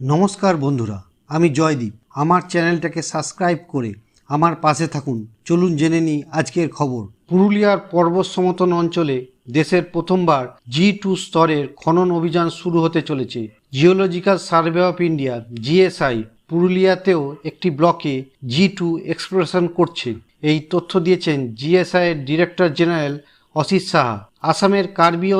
নমস্কার বন্ধুরা, আমি জয়দীপ। আমার চ্যানেলটাকে সাবস্ক্রাইব করে আমার পাশে থাকুন। চলুন জেনে নিই আজকের খবর। পুরুলিয়ার পর্বত সমতন অঞ্চলে দেশের প্রথমবার জি টু স্তরের খনন অভিযান শুরু হতে চলেছে। Geological survey of India, GSI, পুরুলিয়াতেও একটি ব্লকে জি টু এক্সপ্লোরেশন করছে। এই তথ্য দিয়েছেন জিএসআই এর ডিরেক্টর জেনারেল অসিত সাহা। আসামের কার্বি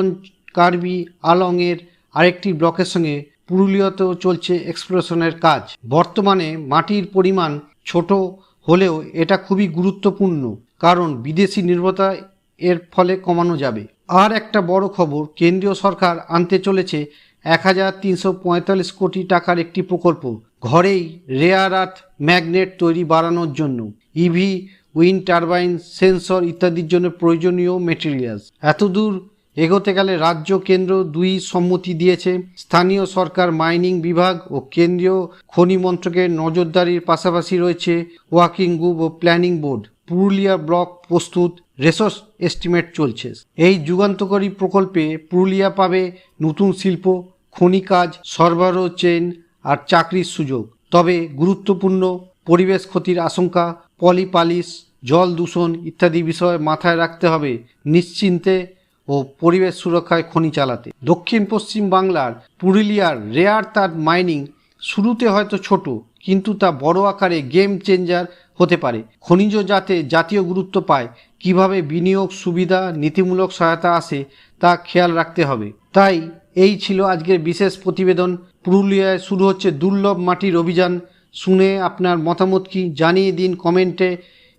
কার্বি আলংয়ের আরেকটি ব্লকের সঙ্গে পুরুলিয়াতেও চলছে এক্সপ্লোরেশনের কাজ। বর্তমানে মাটির পরিমাণ ছোট হলেও এটা খুবই গুরুত্বপূর্ণ, কারণ বিদেশি নির্ভরতা এর ফলে কমানো যাবে। আর একটা বড় খবর, কেন্দ্রীয় সরকার আনতে চলেছে এক হাজার তিনশো পঁয়তাল্লিশ কোটি টাকার একটি প্রকল্প, ঘরেই রেয়ার আর্থ ম্যাগনেট তৈরি বাড়ানোর জন্য। ইভি উইন্ড টারবাইন সেন্সর ইত্যাদির জন্য প্রয়োজনীয় মেটেরিয়ালস এতদূর এগোতে গেলে রাজ্য কেন্দ্র দুই সম্মতি দিয়েছে। স্থানীয় সরকার, মাইনিং বিভাগ ও কেন্দ্রীয় খনি মন্ত্রকের নজরদারির পাশাপাশি রয়েছে ওয়ার্কিং গ্রুপ ও প্ল্যানিং বোর্ড। পুরুলিয়া ব্লক প্রস্তুত, রেসোর্স এস্টিমেট চলছে। এই যুগান্তকারী প্রকল্পে পুরুলিয়া পাবে নতুন শিল্প খনি কাজ সরবরাহ চেন আর চাকরির সুযোগ। তবে গুরুত্বপূর্ণ পরিবেশ ক্ষতির আশঙ্কা, পলিপালিশ, জল দূষণ ইত্যাদি বিষয় মাথায় রাখতে হবে। নিশ্চিন্তে ও পরিবেশ সুরক্ষায় খনি চালাতে। দক্ষিণ পশ্চিম বাংলার পুরুলিয়ার রেয়ার তার মাইনিং শুরুতে হয়তো ছোট, কিন্তু তা বড় আকারে গেম চেঞ্জার হতে পারে। খনিজ যাতে জাতীয় গুরুত্ব পায়, কীভাবে বিনিয়োগ সুবিধা, নীতিমূলক সহায়তা আসে তা খেয়াল রাখতে হবে। তাই এই ছিল আজকের বিশেষ প্রতিবেদন। পুরুলিয়ায় শুরু হচ্ছে দুর্লভ মাটির অভিযান। শুনে আপনার মতামত কি জানিয়ে দিন কমেন্টে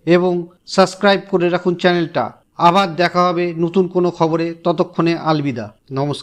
এবং সাবস্ক্রাইব করে রাখুন চ্যানেলটা। আবার দেখা হবে নতুন কোনো খবরে। ততক্ষণে আলবিদা। নমস্কার।